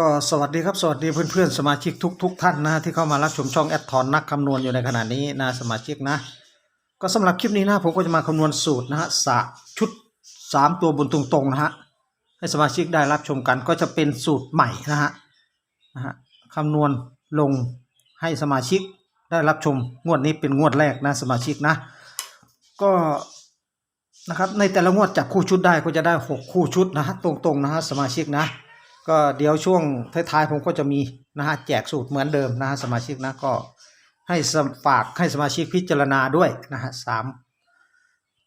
ก็สวัสดีครับสวัสดีเพื่อนๆสมาชิกทุกๆทท่านนะที่เข้ามารับชมช่องแอดทอนนักคำนวณอยู่ในขณะนี้นะสมาชิกนะ ก็สำหรับคลิปนี้นะผมก็จะมาคำนวณสูตรนะฮะสะชุด 3 ตัวบนตรงๆนะฮะให้สมาชิกได้รับชมกันก็จะเป็นสูตรใหม่นะฮะนะฮะคำนวณลงให้สมาชิกได้รับชมงวดนี้เป็นงวดแรกนะสมาชิกนะ ก็นะครับในแต่ละงวดจับคู่ชุดได้ก็จะได้ 6 คู่ชุดนะฮะตรงๆนะฮะสมาชิกนะ ก็เดี๋ยวช่วงท้ายๆผมก็จะมีนะฮะแจกสูตรเหมือนเดิมนะฮะสมาชิกนะก็ให้ฝากให้สมาชิกพิจารณาด้วยนะฮะสาม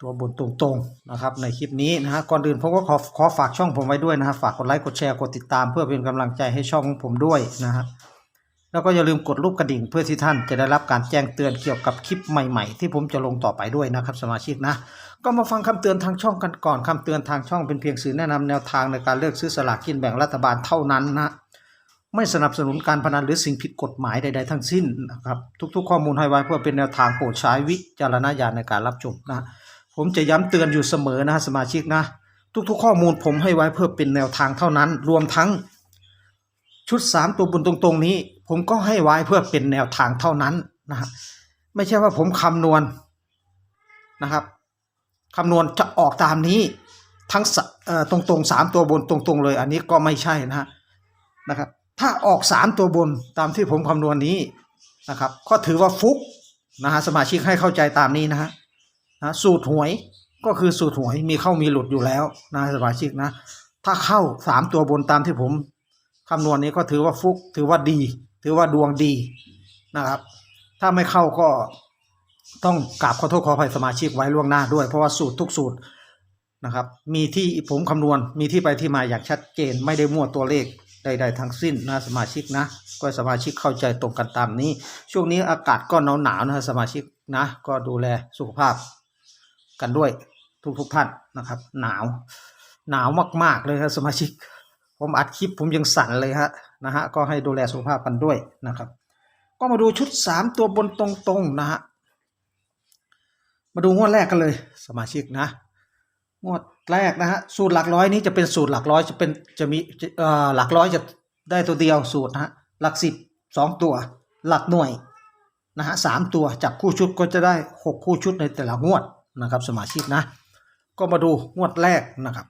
ตัวบนตรงๆนะครับในคลิปนี้นะฮะก่อนอื่นผมก็ขอขอฝากช่องผมไว้ด้วยนะฮะฝากกดไลค์กดแชร์กดติดตามเพื่อเป็นกำลังใจให้ช่องของผมด้วยนะฮะ แล้วก็อย่าลืมกดรูปกระดิ่งเพื่อที่ท่านจะได้รับการแจ้งเตือนเกี่ยวกับคลิปใหม่ๆ ที่ผมจะลงต่อไปด้วยนะครับสมาชิกนะ ก็มาฟังคำเตือนทางช่องกันก่อนคำเตือนทางช่องเป็นเพียงสื่อแนะนำแนวทางในการเลือกซื้อสลากกินแบ่งรัฐบาลเท่านั้นนะไม่สนับสนุนการพนันหรือสิ่งผิดกฎหมายใดๆทั้งสิ้นนะครับทุกๆ ข้อมูลให้ไว้เพื่อเป็นแนวทางโปรดใช้วิจารณญาณในการรับชมนะผมจะย้ำเตือนอยู่เสมอนะสมาชิกนะ ทุกๆ ข้อมูลผมให้ไว้เพื่อเป็นแนวทางเท่านั้น รวมทั้งชุด 3 ตัวบนตรงๆนี้ ผมก็ให้ไว้เพื่อเป็นแนวทางเท่านั้นนะฮะไม่ใช่ว่าผมคำนวณนะครับคำนวณจะออกตามนี้ทั้งสเอ่อตรงสามตัวบนตรงๆเลย อันนี้ก็ไม่ใช่นะฮะนะครับ ถ้าออกสามตัวบนตามที่ผมคำนวณนี้นะครับ ก็ถือว่าฟุกนะฮะสมาชิกให้เข้าใจตามนี้นะฮะนะสูตรหวยก็คือสูตรหวยมีเข้ามีหลุดอยู่แล้วนะสมาชิกนะ ถ้าเข้าสามตัวบนตามที่ผมคำนวณนี้ก็ถือว่าฟุกถือว่าดี ถือว่าดวงดีนะครับ ถ้าไม่เข้าก็ต้องกราบขอโทษขออภัยสมาชิกไว้ล่วงหน้าด้วย เพราะว่าสูตรทุกสูตรนะครับ มีที่ผมคำนวณมีที่ไปที่มาอย่างชัดเจน ไม่ได้มั่วตัวเลขใด ๆ ทั้งสิ้นนะสมาชิกนะ ก็สมาชิกเข้าใจตรงกันตามนี้ ช่วงนี้อากาศก็หนาวๆนะสมาชิกนะ ก็ดูแลสุขภาพกันด้วยทุกๆท่านนะครับ หนาว หนาวมาก ๆ เลยครับสมาชิก ผมอัดคลิปผมยังสั่นเลยฮะนะฮะก็ให้ดูแลสุขภาพกันด้วยนะครับ ก็มาดูชุด 3 ตัวบนตรงๆนะฮะมาดูงวดแรกกันเลยสมาชิกนะ งวดแรกนะฮะสูตรหลักร้อยนี้จะเป็นสูตรหลักร้อยจะเป็นจะมีเอ่อหลักร้อยจะได้ตัวเดียวสูตรนะฮะหลักสิบสองตัว หลักหน่วยนะฮะสามตัวจับคู่ชุดก็จะได้หกคู่ชุดในแต่ละงวดนะครับ สมาชิกนะ ก็มาดูงวดแรกนะครับ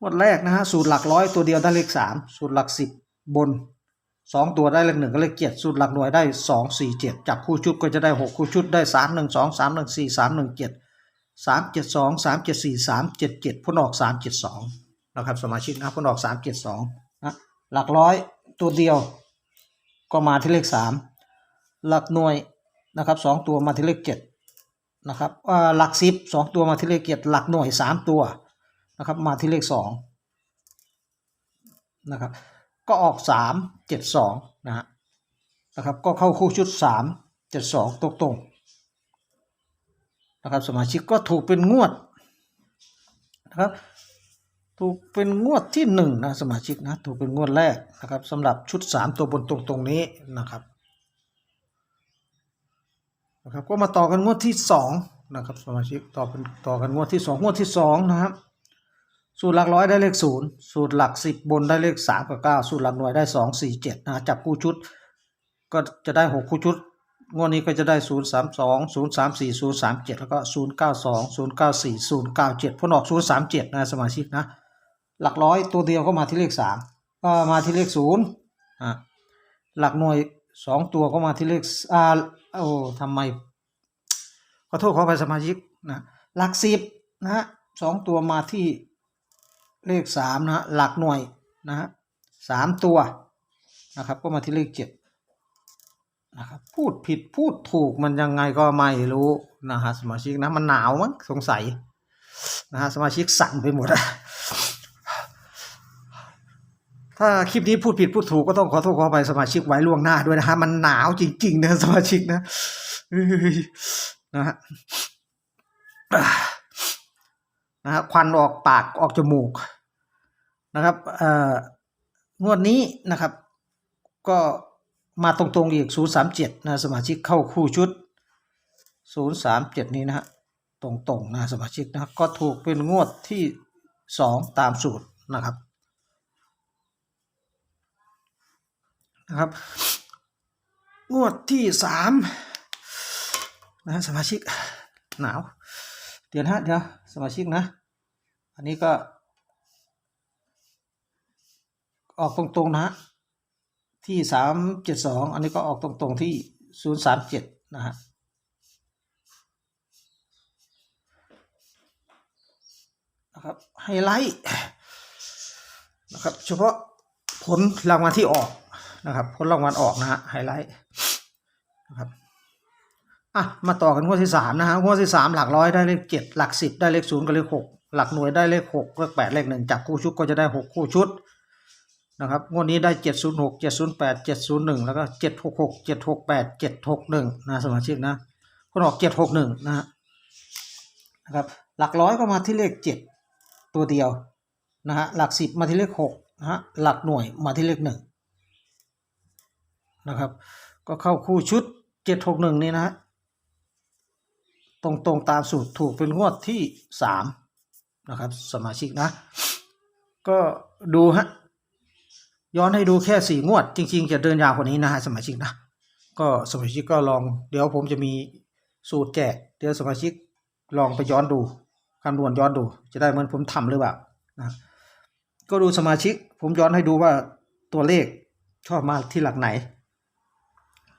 งวดแรกนะฮะสูตรหลักร้อยตัวเดียวได้เลขสามสูตรหลักสิบบนสองตัวได้เลขหนึ่งก็เลขเจ็ดสูตรหลักหน่วยได้สองสี่เจ็ดจับคู่ชุดก็จะได้หกคู่ชุดได้สามหนึ่งสองสามหนึ่งสี่สามหนึ่งเจ็ดสามเจ็ดสองสามเจ็ดสี่สามเจ็ดเจ็ดพ้นออกสามเจ็ดสองนะครับสมาชิกนะพ้นออกสามเจ็ดสองนะหลักร้อยตัวเดียวก็มาที่เลขสามหลักหน่วยนะครับสองตัวมาที่เลขเจ็ดนะครับอ่าหลักสิบสองตัวมาที่เลขเจ็ดหลักหน่วยสามตัว นะครับมาที่เลขสองนะครับก็ออกสามเจ็ดสองนะฮะนะครับก็เข้าคู่ชุดสามเจ็ดสองตรงตรงๆนะครับสมาชิกก็ถูกเป็นงวดนะครับถูกเป็นงวดที่หนึ่งนะสมาชิกนะถูกเป็นงวดแรกนะครับสำหรับชุดสามตัวบนตรงตรงๆนี้นะครับนะครับก็มาต่อกันงวดที่สองนะครับสมาชิกต่อเป็นต่อกันงวดที่สองงวดที่สองนะครับ สูตรหลักร้อยได้เลขศูนย์สูตรหลักสิบบนได้เลขสามกับเก้าสูตรหลักหน่วยได้สองสี่เจ็ดนะจับคู่ชุด ก็จะได้หกคู่ชุดงวดนี้ก็จะได้ศูนย์สามสองศูนย์สามสี่ศูนย์สามเจ็ดแล้วก็ศูนย์เก้าสองศูนย์เก้าสี่ศูนย์เก้าเจ็ดพ้นออกศูนย์สามเจ็ดนะสมาชิกนะ หลักร้อยตัวเดียวก็มาที่เลขสามก็มาที่เลขศูนย์อะหลักหน่วยสองตัวก็มาที่เลขอ่าโอ้ทำไมขอโทษขออภัยสมาชิกนะหลักสิบนะฮะสองตัวมาที่ เลขสามนะฮะหลักหน่วยนะฮะสามตัวนะครับ ก็มาที่เลขเจ็ดนะครับพูดผิดพูดถูกมันยังไงก็ไม่รู้นะฮะสมาชิกนะมันหนาวมั้งสงสัยนะฮะสมาชิกสั่นไปหมดอะถ้าคลิปนี้พูดผิดพูดถูกก็ต้องขอโทษขออภัยสมาชิกไว้ล่วงหน้าด้วยนะฮะมันหนาวจริงๆนะสมาชิกนะนะฮะนะฮะควันออกปากออกจมูก นะครับงวดนี้นะครับก็มาตรงๆอีก 037 นะสมาชิกเข้าคู่ชุด 037 นี้นะฮะตรงๆนะสมาชิกนะก็ถูกเป็นงวดที่ 2 ตามสูตรนะครับนะครับงวดที่สามนะสมาชิกหนาว เดี๋ยวนฮะเดี๋ยวสมาชิกนะ อันนี้ก็ ออกตรงๆนะฮะที่สามเจ็ดสองอันนี้ก็ออกตรงๆที่ศูนย์สามเจ็ดนะฮะนะครับไฮไลท์นะครับเฉพาะผลรางวัลที่ออกนะครับผลรางวัลออกนะฮะไฮไลท์นะครับอะมาต่อกันงวดที่สามนะฮะงวดที่สามหลักร้อยได้เลขเจ็ดหลักสิบได้เลขศูนย์กับเลขหกหลักหน่วยได้เลขหกเลขแปดเลขหนึ่งจับคู่ชุดก็จะได้หกคู่ชุด นะครับงวดนี้ได้เจ็ดศูนย์หกเจ็ดศูนย์แปดเจ็ดศูนย์หนึ่งแล้วก็เจ็ดหกหกเจ็ดหกแปดเจ็ดหกหนึ่งนะสมาชิกนะคนออกเจ็ดหกหนึ่งนะนะครับหลักร้อยก็มาที่เลขเจ็ดตัวเดียวนะฮะหลักสิบมาที่เลขหกนะฮะหลักหน่วยมาที่เลขหนึ่งนะครับก็เข้าคู่ชุดเจ็ดหกหนึ่งนี่นะฮะตรงตรงตามสูตรถูกเป็นงวดที่สามนะครับสมาชิกนะ ก็ดูฮะ ย้อนให้ดูแค่สี่งวด จริงๆจะเดินยาวกว่านี้นะฮะสมาชิกนะก็สมาชิกก็ลองเดี๋ยวผมจะมีสูตรแจกเดี๋ยวสมาชิกลองไปย้อนดูคำนวณย้อนดู จะได้เหมือนผมทำหรือเปล่านะก็ดูสมาชิก ผมย้อนให้ดูว่าตัวเลขชอบมาที่หลักไหน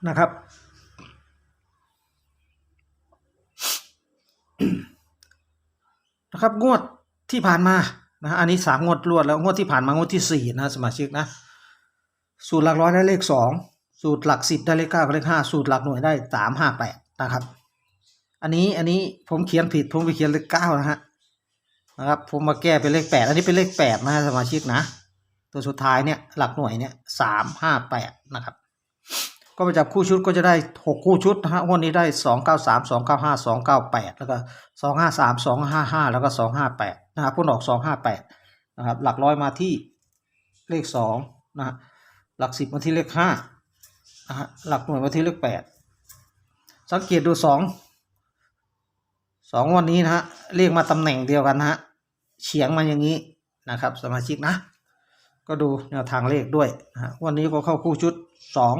นะครับ นะครับงวดที่ผ่านมา นะฮะอันนี้สามงวดรวดแล้วงวดที่ผ่านมางวดที่สี่นะสมาชิกนะสูตรหลักร้อยได้เลขสองสูตรหลักสิบได้เลขเก้ากับเลขห้าสูตรหลักหน่วยได้สามห้าแปดนะครับ อันนี้อันนี้ผมเขียนผิดผมไปเขียนเลขเก้านะฮะนะครับผมมาแก้เป็นเลขแปดอันนี้เป็นเลขแปดนะฮะสมาชิกนะ ตัวสุดท้ายเนี่ยหลักหน่วยเนี่ยสามห้าแปดนะครับ ก็ไปจับคู่ชุดก็จะได้หกคู่ชุดนะฮะวันนี้ได้สองเก้าสามสองเก้าห้าสองเก้าแปดแล้วก็สองห้าสามสองห้าห้าแล้วก็สองห้าแปดนะครับพุ่นออกสองห้าแปดนะครับ หลักร้อยมาที่เลขสองนะฮะ หลักสิบมาที่เลขห้านะฮะ หลักหน่วยมาที่เลขแปดสังเกตดูสองสองวันนี้นะฮะ เลขมาตำแหน่งเดียวกันนะฮะเฉียงมาอย่างนี้นะครับ สมาชิกนะ ก็ดูแนวทางเลขด้วยนะฮะวันนี้ก็เข้าคู่ชุดสอง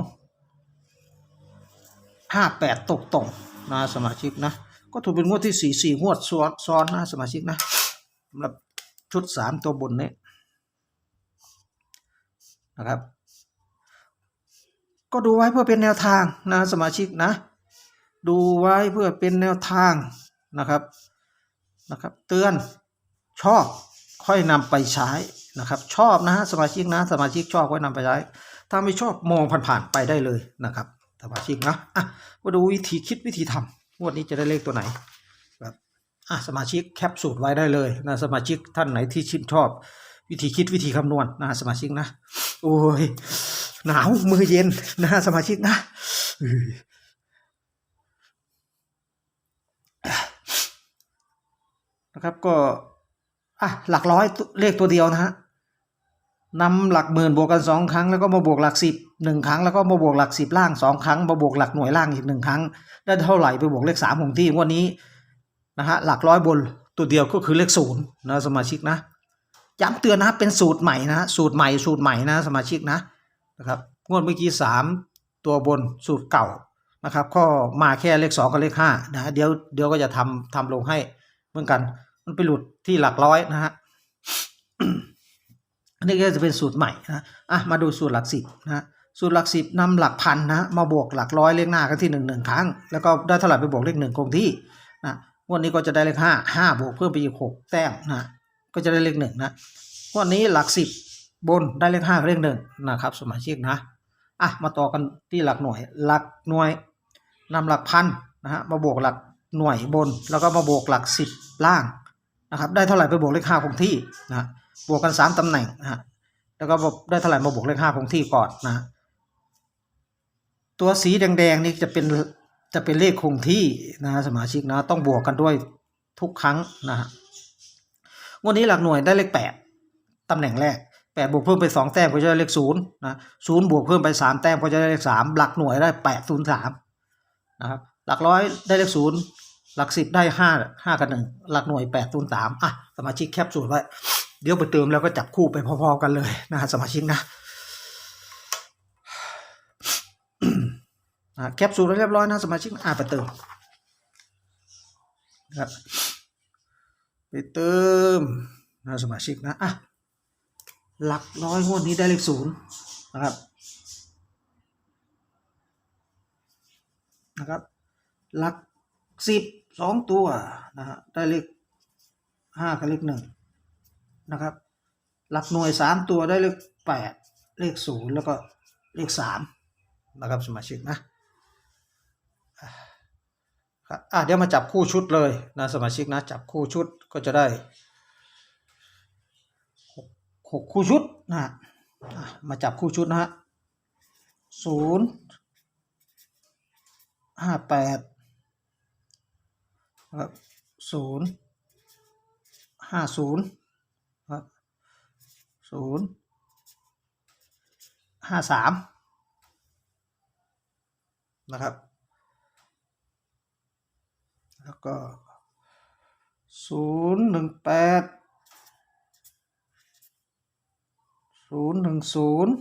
ห้าแปดตกตรงนะสมาชิกนะ ก็ถูกเป็นงวดที่สี่สี่งวดซ้อนซ้อนนะสมาชิกนะสำหรับชุดสามตัวบนนี้นะครับ ก็ดูไว้เพื่อเป็นแนวทางนะสมาชิกนะ ดูไว้เพื่อเป็นแนวทางนะครับนะครับ เตือนชอบค่อยนำไปใช้นะครับ ชอบนะฮะสมาชิกนะ สมาชิกชอบค่อยนำไปใช้ถ้าไม่ชอบมองผ่านๆไปได้เลยนะครับ สมาชิกนะอะมาดูวิธีคิดวิธีทำงวดนี้จะได้เลขตัวไหนครับอะสมาชิกแคปสูตรไว้ได้เลยนะสมาชิกท่านไหนที่ชื่นชอบ วิธีคิดวิธีคำนวณนะสมาชิกนะ โอ้ยหนาวมือเย็นนะสมาชิกนะนะครับก็อะหลักร้อยเลขตัวเดียวนะฮะ นำหลักหมื่นบวกกันสองครั้งแล้วก็มาบวกหลักสิบหนึ่งครั้งแล้วก็มาบวกหลักสิบล่างสองครั้งมาบวกหลักหน่วยล่างอีกหนึ่งครั้ง ได้เท่าไหร่ไปบวกเลขสามของที่วันนี้นะฮะหลักร้อยบนตัวเดียวก็คือเลขศูนย์นะสมาชิกนะย้ำเตือนนะเป็นสูตรใหม่นะสูตรใหม่สูตรใหม่นะสมาชิกนะนะครับงวดเมื่อกี้สามตัวบนสูตรเก่านะครับก็มาแค่เลขสองกับเลขห้านะฮะเดี๋ยวเดี๋ยวก็จะทำทำลงให้เหมือนกัน มันไปหลุดที่หลักร้อยนะฮะ อันนี้ก็จะเป็นสูตรใหม่นะอะมาดูสูตรหลักสิบนะสูตรหลักสิบนำหลักพันนะมาบวกหลักร้อยเลขหน้ากันที่หนึ่งหนึ่งครั้ง แล้วก็ได้เท่าไหร่ไปบวกเลขหนึ่งคงที่นะวันนี้ก็จะได้เลขห้าห้าบวกเพิ่มไปอีกหกแต้มนะก็จะได้เลขหนึ่งนะวันนี้หลักสิบบนได้เลขห้าเลขหนึ่งนะครับสมาชิกนะอะมาต่อกันที่หลักหน่วย หลักหน่วยนำหลักพันนะฮะมาบวกหลักหน่วยบน แล้วก็มาบวกหลักสิบล่างนะครับได้เท่าไหร่ไปบวกเลขห้าคงที่นะ บวกกันสามตำแหน่งนะฮะแล้วก็ได้เท่าไหร่มาบวกเลขห้าคงที่ก่อนนะตัวสีแดงๆนี่จะเป็นจะเป็นเลขคงที่นะสมาชิกนะต้องบวกกันด้วยทุกครั้งนะฮะงวันนี้หลักหน่วยได้เลขแปดตำแหน่งแรกแปดบวกเพิ่มไปสองแต้มก็จะได้เลขศูนย์นะศูนย์บวกเพิ่มไปสามแต้มก็จะได้เลขสามหลักหน่วยได้แปดศูนย์สามนะครับหลักร้อยได้เลขศูนย์หลักสิบได้ห้าห้ากับหนึ่งหลักหน่วยแปดศูนย์สามอะสมาชิกแคปสูตรไว้ เดี๋ยวไปเติมแล้วก็จับคู่ไปพอๆกันเลยนะฮะสมาชิกนะแคปซูลเรียบร้อยนะสมาชิกอ่าไปเติมนะครับไปเติมนะสมาชิกนะอะหลักร้อยงวดนี้ได้เลขศูนย์นะครับนะครับหลักสิบสองตัวนะฮะได้เลขห้ากับเลขหนึ่ง นะครับ หลักหน่วยสามตัวได้เลขแปดเลขศูนย์แล้วก็เลขสามนะครับสมาชิกนะครับอะเดี๋ยวมาจับคู่ชุดเลยนะสมาชิกนะจับคู่ชุดก็จะได้หกคู่ชุดนะฮะมาจับคู่ชุดนะฮะศูนย์ห้าแปดครับศูนย์ห้าศูนย์ ศูนย์ห้าสามนะครับ แล้วก็ศูนย์หนึ่งแปดศูนย์หนึ่งศูนย์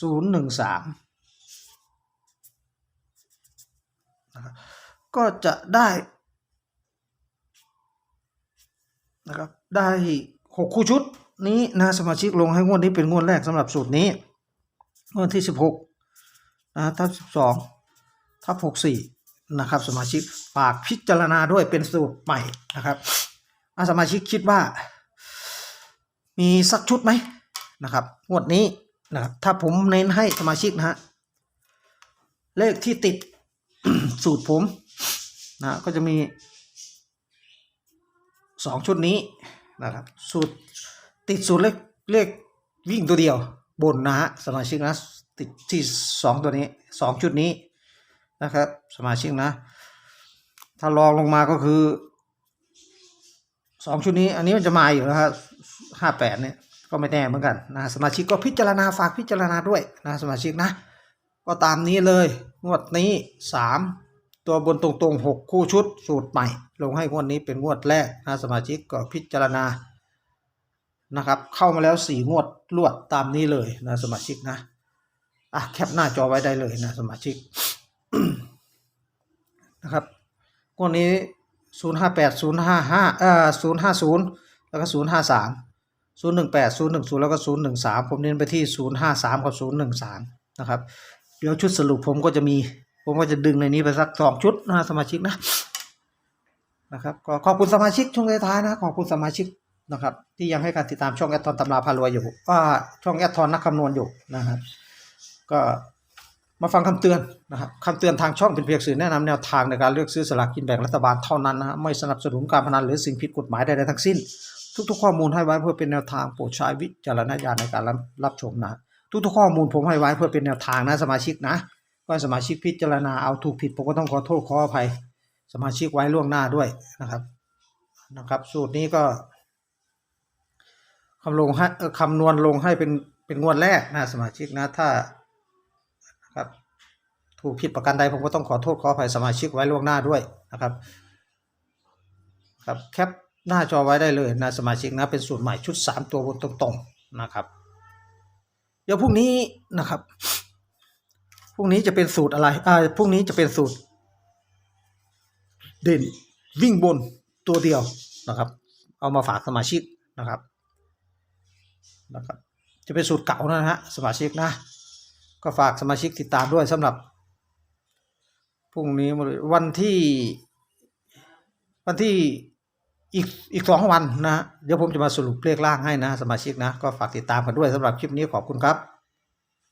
ศูนย์หนึ่งสามนะครับก็จะได้ นะครับ ได้หกคู่ชุดนี้นะสมาชิกลงให้งวดนี้เป็นงวดแรกสำหรับสูตรนี้งวดที่สิบหกนะทับสิบสองทับหกสี่นะครับ สมาชิกฝากพิจารณาด้วยเป็นสูตรใหม่นะครับอาสมาชิกคิดว่า มีสักชุดไหมนะครับงวดนี้นะครับถ้าผมเน้นให้สมาชิกนะฮะเลขที่ติดสูตรผมนะก็จะมี สองชุดนี้นะครับสูตรติดสูตรเลขเลขวิ่งตัวเดียว บนนะฮะสมาชิกนะติดที่สองตัวนี้สองชุดนี้นะครับ สมาชิกนะ ถ้าลองลงมาก็คือสองชุดนี้ อันนี้มันจะมาอยู่แล้วฮะห้าแปดเนี่ยก็ไม่แน่เหมือนกันนะสมาชิกก็พิจารณาฝากพิจารณาด้วยนะสมาชิกนะ ก็ตามนี้เลยงวดนี้สาม ตัวบนตรงๆหกคู่ชุดสูตรใหม่ ลงให้งวดนี้เป็นงวดแรกนะสมาชิกก็พิจารณานะครับเข้ามาแล้วสี่งวดรวดตามนี้เลยนะสมาชิกนะอะแคปหน้าจอไว้ได้เลยนะสมาชิกนะครับงวดนี้ศูนย์ห้าแปดศูนย์ห้าห้าเอ่อศูนย์ห้าศูนย์แล้วก็ศูนย์ห้าสามศูนย์หนึ่งแปดศูนย์หนึ่งศูนย์แล้วก็ศูนย์หนึ่งสามผมเน้นไปที่ศูนย์ห้าสามกับศูนย์หนึ่งสามนะครับ เดี๋ยวชุดสรุปผมก็จะมี ผมก็จะดึงในนี้ไปสักสองชุดนะสมาชิกนะนะครับก็ขอบคุณสมาชิกช่วงท้ายนะขอบคุณสมาชิกนะครับ ที่ยังให้การติดตามช่องแอดทอนตำราพารวยอยู่ว่าช่องแอดทอนนักคำนวณอยู่นะครับ ก็มาฟังคำเตือนนะครับคำเตือนทางช่องเป็นเพียงสื่อแนะนำแนวทางในการเลือกซื้อสลากกินแบ่งรัฐบาลเท่านั้นนะฮะไม่สนับสนุนการพนันหรือสิ่งผิดกฎหมายใดๆทั้งสิ้น ทุกๆ ข้อมูลให้ไว้เพื่อเป็นแนวทางโปรดใช้วิจารณญาณในการรับรับชมนะทุกๆข้อมูลผมให้ไว้เพื่อเป็นแนวทางนะสมาชิกนะ ก็สมาชิกพิจารณาเอาถูกผิดผมก็ต้องขอโทษขออภัย สมาชิกไว้ล่วงหน้าด้วยนะครับนะครับ สูตรนี้ก็คำลงให้คำนวณลงให้เป็นเป็นงวดแรกนะสมาชิกนะถ้านะครับถูกผิดประการใดผมก็ต้องขอโทษขออภัยสมาชิกไว้ล่วงหน้าด้วยนะครับครับแคปหน้าจอไว้ได้เลยนะสมาชิกนะเป็นสูตรใหม่ชุด 3 ตัวบนตรงๆนะครับ เดี๋ยวพรุ่งนี้นะครับ พรุ่งนี้จะเป็นสูตรอะไร อ่าพรุ่งนี้จะเป็นสูตร เด่นวิ่งบนตัวเดียวนะครับ เอามาฝากสมาชิกนะครับ นะครับ จะเป็นสูตรเก่านะฮะสมาชิกนะ ก็ฝากสมาชิกติดตามด้วยสำหรับพรุ่งนี้วันที่ วันที่อีกอีกสองวันนะ เดี๋ยวผมจะมาสรุปเลขล่างให้นะ สมาชิกนะ ก็ฝากติดตามกันด้วยสำหรับคลิปนี้ขอบคุณครับ